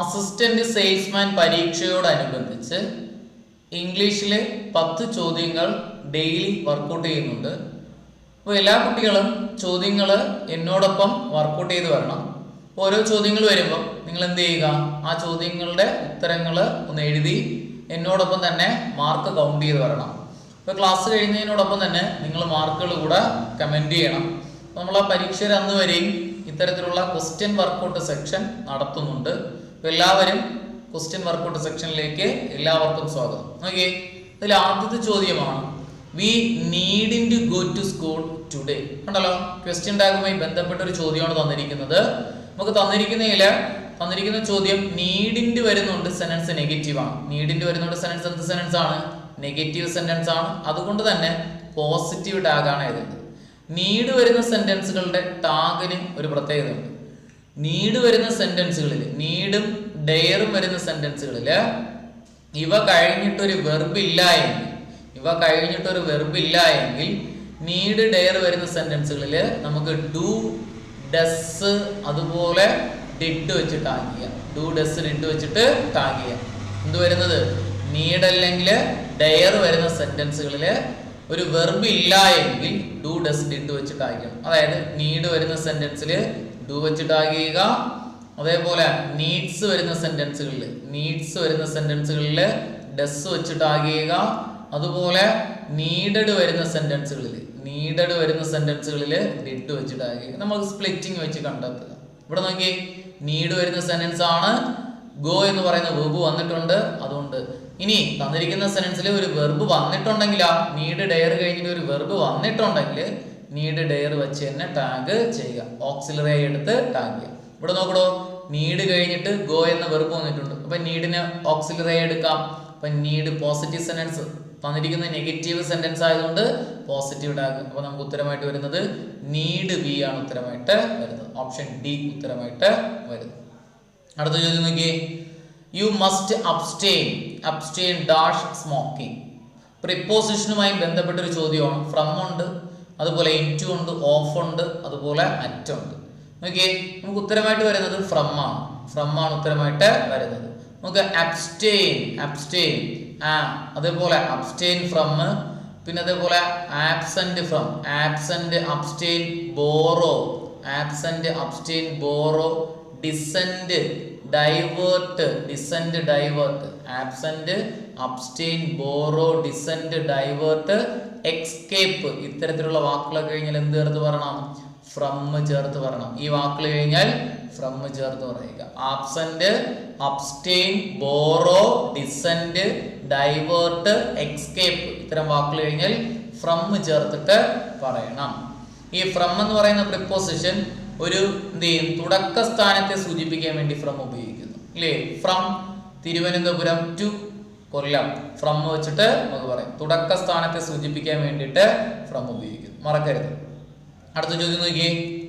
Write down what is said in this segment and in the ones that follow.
Assistant salesman പരീക്ഷയോടനുബന്ധിച്ച് ഇംഗ്ലീഷിലെ പത്ത് ചോദ്യങ്ങൾ ഡെയിലി വർക്കൗട്ട് ചെയ്യുന്നുണ്ട്. അപ്പോൾ എല്ലാ കുട്ടികളും ചോദ്യങ്ങൾ എന്നോടൊപ്പം വർക്കൗട്ട് ചെയ്ത് വരണം. ഓരോ ചോദ്യങ്ങൾ വരുമ്പോൾ നിങ്ങൾ എന്ത് ചെയ്യുക? ആ ചോദ്യങ്ങളുടെ ഉത്തരങ്ങൾ ഒന്ന് എഴുതി എന്നോടൊപ്പം തന്നെ മാർക്ക് കൗണ്ട് ചെയ്ത് വരണം. ഇപ്പോൾ ക്ലാസ് കഴിഞ്ഞതിനോടൊപ്പം തന്നെ നിങ്ങൾ മാർക്കുകൾ കൂടെ കമന്റ് ചെയ്യണം. നമ്മൾ ആ പരീക്ഷയുടെ അന്ന് വരെയും ഇത്തരത്തിലുള്ള ക്വസ്റ്റ്യൻ വർക്കൗട്ട് സെക്ഷൻ നടത്തുന്നുണ്ട്. അപ്പോൾ എല്ലാവരും ക്വസ്റ്റ്യൻ വർക്കൗട്ട് സെക്ഷനിലേക്ക് എല്ലാവർക്കും സ്വാഗതം. ഓക്കെ ഇതിൽ ആദ്യത്തെ ചോദ്യമാണ് we needn't to go to school today കണ്ടല്ലോ? ക്വസ്റ്റ്യൻ ടാഗുമായി ബന്ധപ്പെട്ട ഒരു ചോദ്യമാണ് തന്നിരിക്കുന്നത്. നമുക്ക് തന്നിരിക്കുന്നതിൽ തന്നിരിക്കുന്ന ചോദ്യം നീഡിന്റെ വരുന്നുണ്ട് സെനൻസ് നെഗറ്റീവ് ആണ്. നീഡിന്റെ വരുന്നുണ്ട് സെനൻസ് എന്ത് സെനൻസ് ആണ്? നെഗറ്റീവ് സെന്റൻസ് ആണ്. അതുകൊണ്ട് തന്നെ പോസിറ്റീവ് ടാഗാണ് എഴുതേണ്ടത് നീഡ് വരുന്ന സെന്റൻസുകളുടെ ടാഗിന് ഒരു പ്രത്യേകതയുണ്ട്. നീഡ് വരുന്ന സെന്റൻസുകളിൽ നീടും ഡെയറും വരുന്ന സെന്റൻസുകളിൽ ഇവ കഴിഞ്ഞിട്ടൊരു വെർബ് ഇല്ല എങ്കിൽ ഇവ കഴിഞ്ഞിട്ടൊരു വെർബ് ഇല്ല എങ്കിൽ നീഡ് ഡെയർ വരുന്ന സെന്റൻസുകളിൽ നമുക്ക് ഡു ഡസ് അതുപോലെ ഡിഡ് വെച്ച് ചെയ്യാം ഡു ഡസ് ഡിഡ് വെച്ചിട്ട് ടാഗ് ചെയ്യാം എന്ത് വരുന്നത്? നീഡ് അല്ലെങ്കിൽ ഡെയർ വരുന്ന സെന്റൻസുകളിൽ ഒരു വെർബ് ഇല്ല എങ്കിൽ ഡു ഡസ് ഡിഡ് വെച്ച് ടാഗ് ചെയ്യണം അതായത് നീഡ് വരുന്ന സെന്റൻസിൽ ഡു വെച്ചിട്ട് ടാഗ് ചെയ്യുക അതേപോലെ നീഡ്സ് വരുന്ന സെന്റൻസുകളിൽ നീഡ്സ് വരുന്ന സെന്റൻസുകളിൽ ഡസ് വെച്ചിട്ട് ടാഗ് ചെയ്യുക അതുപോലെ നീഡഡ് വരുന്ന സെന്റൻസുകളിൽ നീഡഡ് വരുന്ന സെന്റൻസുകളിൽ ഡിഡ് വെച്ചിട്ട് ടാഗ് ചെയ്യുക നമ്മൾ സ്പ്ലിറ്റിംഗ് വെച്ച് കണ്ടെത്തുക. ഇവിടെ നോക്കി നീഡ് വരുന്ന സെന്റൻസ് ആണ് ഗോ എന്ന് പറയുന്ന വെർബ് വന്നിട്ടുണ്ട് അതുകൊണ്ട് ഇനി തന്നിരിക്കുന്ന സെന്റൻസിൽ ഒരു വെർബ് വന്നിട്ടുണ്ടെങ്കിൽ നീഡ് ഡയർ കഴിഞ്ഞിട്ട് ഒരു വെർബ് വന്നിട്ടുണ്ടെങ്കിൽ നീഡ് ഡെയർ വെച്ച് തന്നെ ടാഗ് ചെയ്യുക. ഓക്സിലറി എടുത്ത് ടാഗ് ചെയ്യുക. ഇവിടെ നോക്കണോ നീഡ് കഴിഞ്ഞിട്ട് ഗോ എന്ന വെറുപ്പ് വന്നിട്ടുണ്ട്. അപ്പൊ നീഡിന് ഓക്സിലറി എടുക്കാം. അപ്പൊ നീഡ് പോസിറ്റീവ് സെന്റൻസ് തന്നിരിക്കുന്ന നെഗറ്റീവ് സെന്റൻസ് ആയതുകൊണ്ട് പോസിറ്റീവ് ടാഗ് അപ്പൊ നമുക്ക് ഉത്തരമായിട്ട് വരുന്നത് നീഡ് ബി ആണ് ഉത്തരമായിട്ട് വരുന്നത്. ഓപ്ഷൻ ഡി ഉത്തരമായിട്ട് വരുന്നത്. അടുത്ത ചോദ്യം നോക്കിയേ. You must abstain abstain dash smoking പ്രിപ്പോസിഷനുമായി ബന്ധപ്പെട്ടൊരു ചോദ്യമാണ്. ഫ്രം ഉണ്ട് അതുപോലെ ഇന്റു ഉണ്ട് ഓഫ് ഉണ്ട് അതുപോലെ അറ്റ് ഉണ്ട്. നോക്കിയേ നമുക്ക് ഉത്തരമായിട്ട് വരുന്നത് ഫ്രം ആണ്. ഫ്രം ആണ് ഉത്തരമായിട്ട് വരുന്നത്. നമുക്ക് അബ്സ്റ്റെയിൻ അബ്സ്റ്റെയിൻ ആ അതേപോലെ അബ്സ്റ്റെയിൻ ഫ്രം പിന്നെ അതേപോലെ absent from absent abstain borrow absent abstain borrow dissent divert dissent divert absent abstain borrow dissent divert escape ഇത്തരത്തിലുള്ള വാക്കുകളൊക്കെ കഴിഞ്ഞാൽ എന്ത് ചേർത്ത് പറയണം ഫ്രം ചേർത്ത് പറയണം ഈ വാക്കുകൾ കഴിഞ്ഞാൽ ഫ്രം ചേർത്ത് പറയുക. Absent abstain borrow dissent divert escape ഇത്തരം വാക്കുകൾ കഴിഞ്ഞാൽ ഫ്രം ചേർത്തിട്ട് പറയണം. ഈ ഫ്രം എന്ന് പറയുന്ന പ്രിപ്പോസിഷൻ ഒരു എന്ത് ചെയ്യും? തുടക്ക സ്ഥാനത്തെ സൂചിപ്പിക്കാൻ വേണ്ടി ഫ്രം ഉപയോഗിക്കുന്നു. അല്ലേ from Thiruvananthapuram to Kollam. From വെച്ചിട്ട് നമുക്ക് പറയാം. തുടക്ക സ്ഥാനത്തെ സൂചിപ്പിക്കാൻ വേണ്ടിയിട്ട് ഫ്രം ഉപയോഗിക്കുന്നു. മറക്കരുത്. അടുത്ത ചോദ്യം നോക്കിയേ.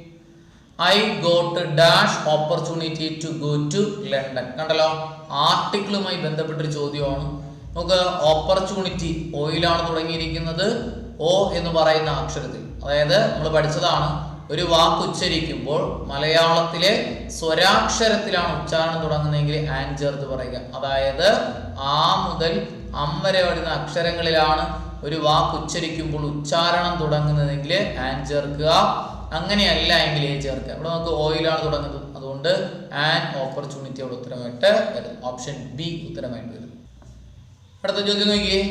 I got dash opportunity to go to London കണ്ടല്ലോ? ആർട്ടിക്കിളുമായി ബന്ധപ്പെട്ടൊരു ചോദ്യമാണ്. നമുക്ക് ഓപ്പർച്യൂണിറ്റി ഓയിലാണ് തുടങ്ങിയിരിക്കുന്നത്. ഓ എന്ന് പറയുന്ന അക്ഷരത്തിൽ. അതായത് നമ്മൾ പഠിച്ചതാണ് ഒരു വാക്ക് ഉച്ചരിക്കുമ്പോൾ മലയാളത്തിലെ സ്വരാക്ഷരത്തിലാണ് ഉച്ചാരണം തുടങ്ങുന്നതെങ്കിൽ ആൻ എന്ന് പറയുക. അതായത് ആ മുതൽ അം വരെ വരുന്ന അക്ഷരങ്ങളിലാണ് ഒരു വാക്ക് ഉച്ചരിക്കുമ്പോൾ ഉച്ചാരണം തുടങ്ങുന്നതെങ്കിൽ ആൻ ചേർക്കുക. അങ്ങനെയല്ല എങ്കിൽ എ ചേർക്കുക. ഇവിടെ നമുക്ക് ഓയിലാണ് തുടങ്ങുന്നത്. അതുകൊണ്ട് ആൻ ഓപ്പർച്യൂണിറ്റിയോട് ഉത്തരമായിട്ട് വരും. ഓപ്ഷൻ ബി ഉത്തരമായിട്ട് വരും. അടുത്ത ചോദ്യം നോക്കിയേ.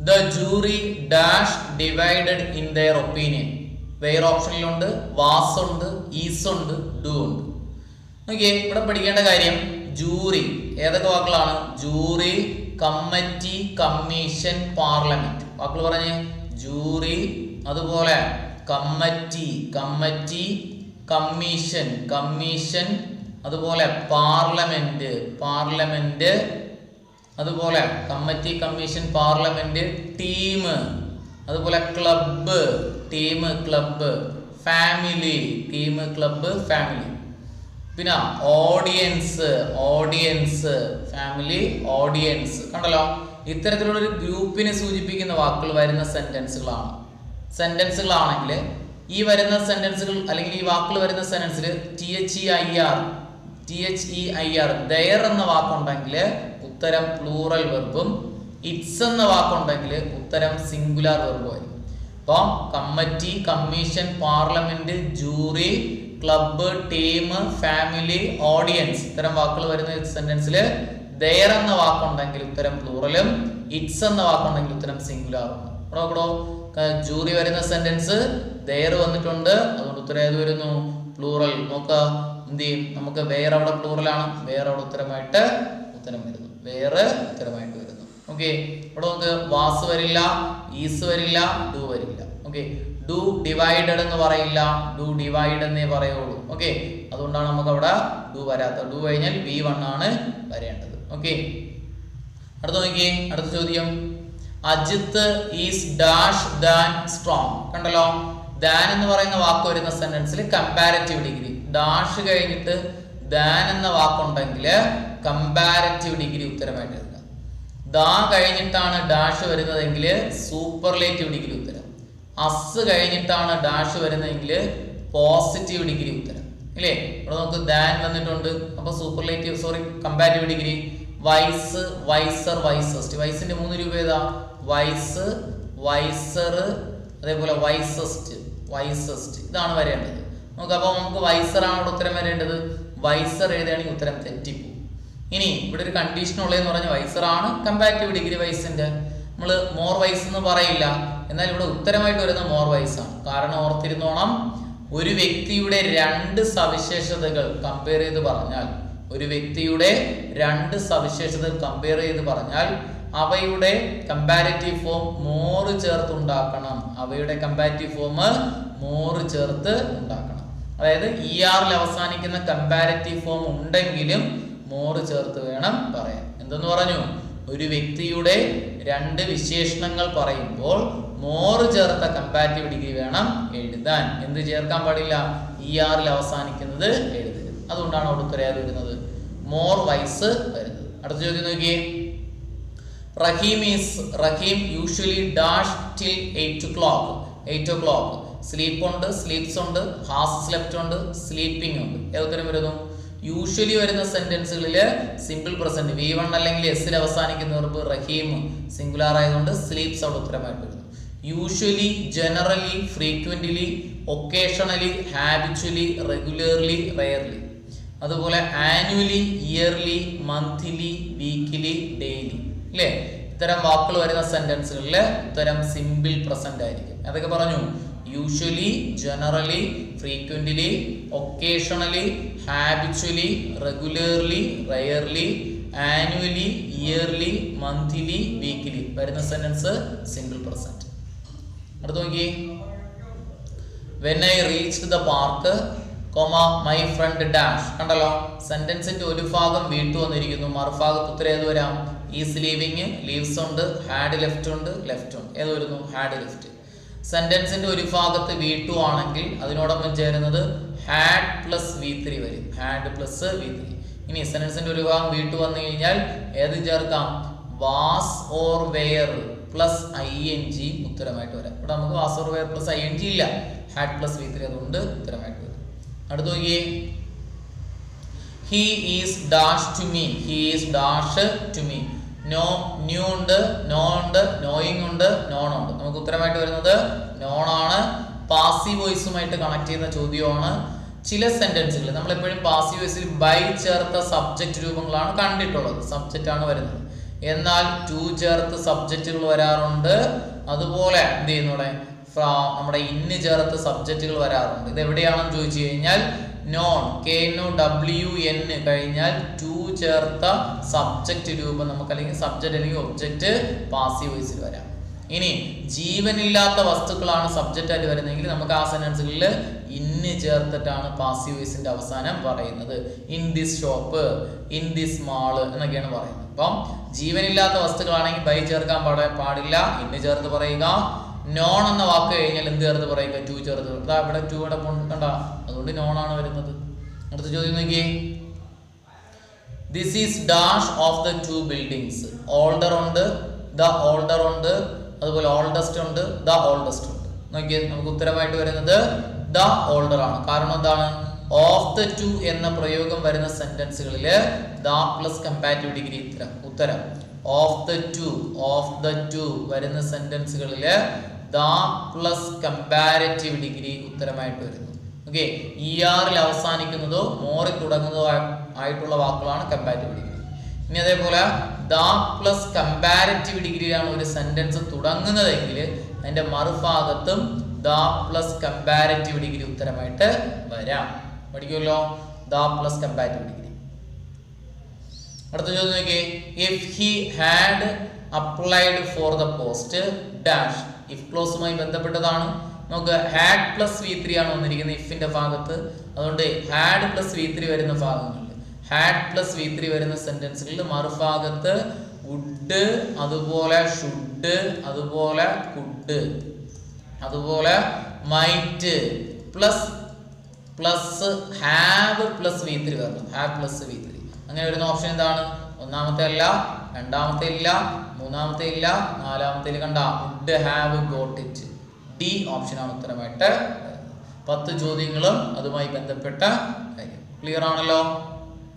The jury dash divided in their opinion. Were ഓപ്ഷനിലുണ്ട് was ഉണ്ട് ഈസ് ഉണ്ട് ഡു ഉണ്ട്. നോക്കിയേ ഇവിടെ പഠിക്കേണ്ട കാര്യം ജൂറി ഏതൊക്കെ വാക്കുകളാണ്? ജൂറി കമ്മിറ്റി കമ്മീഷൻ പാർലമെന്റ് വാക്കുകൾ പറഞ്ഞേ ജൂറി അതുപോലെ കമ്മിറ്റി കമ്മിറ്റി കമ്മീഷൻ കമ്മീഷൻ അതുപോലെ പാർലമെന്റ് പാർലമെന്റ് അതുപോലെ കമ്മിറ്റി കമ്മീഷൻ പാർലമെന്റ് ടീം അതുപോലെ club team club family team club family പിന്നെ ഓഡിയൻസ് ഓഡിയൻസ് ഫാമിലി ഓഡിയൻസ് കണ്ടല്ലോ? ഇത്തരത്തിലുള്ള ഒരു ഗ്രൂപ്പിനെ സൂചിപ്പിക്കുന്ന വാക്കുകൾ വരുന്ന സെന്റൻസുകളാണ് സെന്റൻസുകളാണെങ്കിൽ ഈ വരുന്ന സെന്റൻസുകൾ അല്ലെങ്കിൽ ഈ വാക്കുകൾ വരുന്ന സെന്റൻസിൽ T H E I R T H E I R their എന്ന വാക്കുണ്ടെങ്കിൽ ഉത്തരം പ്ലൂറൽ വെർബും ഇറ്റ്സ് എന്ന വാക്കുണ്ടെങ്കിൽ ഉത്തരം സിംഗുലാർ വെർബ് ആയിരിക്കും. അപ്പം committee commission parliament jury club team family audience ഇത്തരം വാക്കുകൾ വരുന്ന സെന്റൻസിൽ ദയർ എന്ന വാക്കുണ്ടെങ്കിൽ ഉത്തരം പ്ലൂറലും ഇറ്റ്സ് എന്ന വാക്കുണ്ടെങ്കിൽ ഉത്തരം സിംഗുലാറും നോക്കണോ ജൂറി വരുന്ന സെന്റൻസ് ദയർ വന്നിട്ടുണ്ട്. അതുകൊണ്ട് ഉത്തരം ഏത് വരുന്നു? പ്ലൂറൽ നോക്ക എന്ത് ചെയ്യും? നമുക്ക് വേറെ അവിടെ പ്ലൂറലാണ് വേറെ അവിടെ ഉത്തരമായിട്ട് ഉത്തരം വരുന്നു. വേറെ ഉത്തരമായിട്ട് ഓക്കെ ഇവിടെ നമുക്ക് വാസ് വരില്ല ഈസ് വരില്ല ഡു വരില്ല. ഓക്കെ ഡു ഡിവൈഡഡ് എന്ന് പറയില്ല ഡു ഡിവൈഡ് എന്നേ പറയുള്ളൂ. ഓക്കെ അതുകൊണ്ടാണ് നമുക്ക് അവിടെ ഡു വരാത്തത്. ഡു കഴിഞ്ഞാൽ വി വൺ ആണ് വരേണ്ടത്. ഓക്കെ അടുത്ത നോക്കിയേ അടുത്ത ചോദ്യം. Ajith is dash than strong കണ്ടല്ലോ? ദാൻ എന്ന് പറയുന്ന വാക്ക് വരുന്ന സെന്റൻസിൽ കമ്പാരറ്റീവ് ഡിഗ്രി ഡാഷ് കഴിഞ്ഞിട്ട് ദാൻ എന്ന വാക്കുണ്ടെങ്കിൽ കമ്പാരറ്റീവ് ഡിഗ്രി ഉത്തരമായിട്ട് ദാ കഴിഞ്ഞിട്ടാണ് ഡാഷ് വരുന്നതെങ്കിൽ സൂപ്പർലേറ്റീവ് ഡിഗ്രി ഉത്തരം. അസ് കഴിഞ്ഞിട്ടാണ് ഡാഷ് വരുന്നതെങ്കിൽ പോസിറ്റീവ് ഡിഗ്രി ഉത്തരം. ഇല്ലേ? ഇവിടെ നമുക്ക് ദാൻ വന്നിട്ടുണ്ട്. അപ്പൊ superlative sorry comparative degree. Wise wiser wisest വൈസിന്റെ മൂന്ന് രൂപ ഏതാ? വൈസ് വൈസർ അതേപോലെ വൈസസ്റ്റ്. വൈസസ്റ്റ്. ഇതാണ് വരേണ്ടത്. നമുക്ക് അപ്പോൾ നമുക്ക് വൈസർ ആണ് ഉത്തരം വരേണ്ടത്. വൈസർ എഴുതുകയാണെങ്കിൽ ഉത്തരം തെറ്റിപ്പോകും ഇനി ഇവിടെ ഒരു കണ്ടീഷൻ ഉള്ളതെന്ന് പറഞ്ഞ വൈസർ ആണ് കമ്പാരിറ്റീവ് ഡിഗ്രി വൈസിന്റെ നമ്മൾ മോർ വൈസ് എന്ന് പറയില്ല. എന്നാൽ ഇവിടെ ഉത്തരമായിട്ട് വരുന്ന മോർ വൈസ് ആണ്. കാരണം ഓർത്തിരുന്നോണം ഒരു വ്യക്തിയുടെ രണ്ട് സവിശേഷതകൾ കമ്പയർ ചെയ്ത് പറഞ്ഞാൽ ഒരു വ്യക്തിയുടെ രണ്ട് സവിശേഷതകൾ കമ്പയർ ചെയ്ത് പറഞ്ഞാൽ അവയുടെ കമ്പാരിറ്റീവ് ഫോം മോറ് ചേർത്ത് ഉണ്ടാക്കണം. അവയുടെ കമ്പാരിറ്റീവ് ഫോം മോറ് ചേർത്ത് ഉണ്ടാക്കണം. അതായത് ഇ ആറിൽ അവസാനിക്കുന്ന കമ്പാരിറ്റീവ് ഫോം ഉണ്ടെങ്കിലും മോറ് ചേർത്ത് വേണം പറയാൻ. എന്തെന്ന് പറഞ്ഞു? ഒരു വ്യക്തിയുടെ രണ്ട് വിശേഷണങ്ങൾ പറയുമ്പോൾ മോറ് ചേർത്ത കമ്പാറ്റീവ് ഡിഗ്രി വേണം എഴുതാൻ. എന്ത് ചേർക്കാൻ പാടില്ല? ഇ ആറിൽ അവസാനിക്കുന്നത് എഴുതരുത്. അതുകൊണ്ടാണ് അവിടെ ഉത്തരയാതെ വരുന്നത് മോർ വൈസ് വരുന്നത്. അടുത്ത ചോദ്യം നോക്കിയേ. Rahim is Rahim usually dash till eight o'clock eight o'clock sleep ഉണ്ട് സ്ലീപ്സ് ഉണ്ട് ഹാസ് സ്ലെപ്റ്റ് ഉണ്ട് സ്ലീപ്പിംഗ് ഉണ്ട്. ഏതുത്തരം വരുന്നു യൂഷ്വലി വരുന്ന സെന്റൻസുകളിൽ സിമ്പിൾ പ്രസന്റ് വി വൺ അല്ലെങ്കിൽ എസിൽ അവസാനിക്കുന്ന വെർബ് റഹീം സിംഗുലാർ ആയതുകൊണ്ട് സ്ലീപ്സ് അവിടെ ഉത്തരമായിട്ട് വരുന്നു. Usually generally frequently occasionally habitually regularly rarely അതുപോലെ annually yearly monthly weekly daily അല്ലേ ഇത്തരം വാക്കുകൾ വരുന്ന സെന്റൻസുകളിൽ ഇത്തരം സിമ്പിൾ പ്രസന്റ് ആയിരിക്കും. അതൊക്കെ പറഞ്ഞു. Usually generally frequently occasionally habitually regularly rarely annually yearly monthly weekly വരുന്ന സെന്റൻസ് സിംഗിൾ പ്രസന്റ് അടുത്ത് നോക്കി when I reach the park comma my friend dash കണ്ടല്ലോ? സെന്റൻസിന്റെ ഒരു ഭാഗം വീട്ടു വന്നിരിക്കുന്നു. മറുഭാഗത്ത് ഉത്തരം ഏത് വരാം? ഈസ് ലീവിങ് ലീവ്സ് ഉണ്ട് ഹാഡ് ലെഫ്റ്റ് ഉണ്ട് ലെഫ്റ്റ് ഉണ്ട്. ഏത് വരുന്നു? ഹാഡ് ലെഫ്റ്റ് സെന്റൻസിന്റെ ഒരു ഭാഗത്ത് വി ടു ആണെങ്കിൽ അതിനോടൊപ്പം ചേരുന്നത് ഹാഡ് പ്ലസ് വി ത്രീ വരും. ഹാഡ് പ്ലസ് വി ത്രീ ഇനി സെന്റൻസിന്റെ ഒരു ഭാഗം വി ടു വന്നു കഴിഞ്ഞാൽ ഏത് ചേർക്കാം? Was or were plus I N G ഉത്തരമായിട്ട് വരാം. ഇവിടെ നമുക്ക് was or were plus I N G ഇല്ല. ഹാഡ് പ്ലസ് വി ത്രീ അതുകൊണ്ട് ഉത്തരമായിട്ട് വരും. അടുത്ത് നോക്കിയേ. He is dash to me he is dash to me know knew ഉണ്ട് നോ ഉണ്ട് നോയിങ് ഉണ്ട് നോൺ ഉണ്ട്. നമുക്ക് ഉത്തരമായിട്ട് വരുന്നത് നോൺ ആണ്. പാസീവ് വോയിസുമായിട്ട് കണക്ട് ചെയ്യുന്ന ചോദ്യമാണ്. ചില സെന്റൻസുകൾ നമ്മൾ എപ്പോഴും പാസീവ് വോയിസിൽ ബൈ ചേർത്ത സബ്ജക്റ്റ് രൂപങ്ങളാണ് കണ്ടിട്ടുള്ളത്. സബ്ജക്റ്റ് ആണ് വരുന്നത്. എന്നാൽ ടു ചേർത്ത് സബ്ജക്റ്റുകൾ വരാറുണ്ട്. അതുപോലെ എന്ത് ചെയ്യുന്നൂടെ ഫ്ര- നമ്മുടെ ഇന്ന് ചേർത്ത് സബ്ജക്റ്റുകൾ വരാറുണ്ട്. ഇത് എവിടെയാണെന്ന് ചോദിച്ചു കഴിഞ്ഞാൽ known K N O W N കഴിഞ്ഞാൽ ടു ചേർത്ത സബ്ജക്റ്റ് രൂപം നമുക്ക് അല്ലെങ്കിൽ സബ്ജക്റ്റ് അല്ലെങ്കിൽ ഒബ്ജക്റ്റ് പാസീവ് വോയിസിൽ വരാം. ഇനി ജീവനില്ലാത്ത വസ്തുക്കളാണ് സബ്ജക്റ്റ് ആയിട്ട് വരുന്നതെങ്കിൽ നമുക്ക് ആ സെന്റൻസുകളിൽ ഇന്ന് ചേർത്തിട്ടാണ് പാസീവ് വോയിസിന്റെ അവസാനം പറയുന്നത്. In this shop in this mall എന്നൊക്കെയാണ് പറയുന്നത്. അപ്പം ജീവനില്ലാത്ത വസ്തുക്കളാണെങ്കിൽ ബൈ ചേർക്കാൻ പാടില്ല. ഇന്ന് ചേർത്ത് പറയുക. നോൺ എന്ന വാക്ക് കഴിഞ്ഞാൽ എന്ത് ചേർത്ത് പറയുക ടു ചേർത്ത് അതാ ഇവിടെ ടു ഇവിടെ കണ്ട? അതുകൊണ്ട് നോൺ ആണ് വരുന്നത്. അടുത്ത ചോദ്യം നോക്കിയേ. This is dash of the two buildings older ഉണ്ട് ദ ഓൾഡർ ഉണ്ട് അതുപോലെ ഓൾഡസ്റ്റ് ഉണ്ട് ദ ഓൾഡസ്റ്റ് ഉണ്ട്. നോക്കിയേ നമുക്ക് ഉത്തരമായിട്ട് വരുന്നത് ദ ഓൾഡർ ആണ്. കാരണം എന്താണ്? ഓഫ് ദ ടു എന്ന പ്രയോഗം വരുന്ന സെന്റൻസുകളിൽ ദ പ്ലസ് കമ്പാരിറ്റീവ് ഡിഗ്രി ഉത്തരം ഉത്തരം. Of the two of the two വരുന്ന സെന്റൻസുകളിൽ പ്ലസ് കമ്പാരറ്റീവ് ഡിഗ്രി ഉത്തരമായിട്ട് വരുന്നു. ഓക്കെ ഇ ആറിൽ അവസാനിക്കുന്നതോ മോറി തുടങ്ങുന്നതോ ആയ- ആയിട്ടുള്ള വാക്കുകളാണ് കമ്പാരറ്റീവ് ഡിഗ്രി. ഇനി അതേപോലെ ദ പ്ലസ് കമ്പാരറ്റീവ് ഡിഗ്രിയിലാണ് ഒരു സെന്റൻസ് തുടങ്ങുന്നതെങ്കിൽ അതിന്റെ മറുഭാഗത്തും ദ പ്ലസ് കമ്പാരറ്റീവ് ഡിഗ്രി ഉത്തരമായിട്ട് വരാം. പഠിക്കുമല്ലോ? The plus comparative degree. അടുത്ത ചോദ്യം നോക്കിയേ. If he had applied for the post dash if ക്ലോസുമായി ബന്ധപ്പെട്ടതാണ്. നമുക്ക് ഹാഡ് പ്ലസ് വി ത്രീ ആണ് വന്നിരിക്കുന്നത് ഇഫിന്റെ ഭാഗത്ത്. അതുകൊണ്ട് ഹാഡ് പ്ലസ് വി ത്രീ വരുന്ന ഭാഗങ്ങളിൽ ഹാഡ് പ്ലസ് വി ത്രീ വരുന്ന സെന്റൻസുകളിൽ മറുഭാഗത്ത് വുഡ് അതുപോലെ ഷുഡ് അതുപോലെ കുഡ് അതുപോലെ might plus plus have plus V three വരണം. ഹാവ് പ്ലസ് വി ത്രീ അങ്ങനെ വരുന്ന ഓപ്ഷൻ എന്താണ്? ഒന്നാമത്തെ അല്ല രണ്ടാമത്തെ ഇല്ല മൂന്നാമത്തെ ഇല്ല നാലാമത്തെ കണ്ട would have got it D ഓപ്ഷനാണ് ഉത്തരമായിട്ട്. പത്ത് ചോദ്യങ്ങളും അതുമായി ബന്ധപ്പെട്ട കാര്യം. ക്ലിയർ ആണല്ലോ?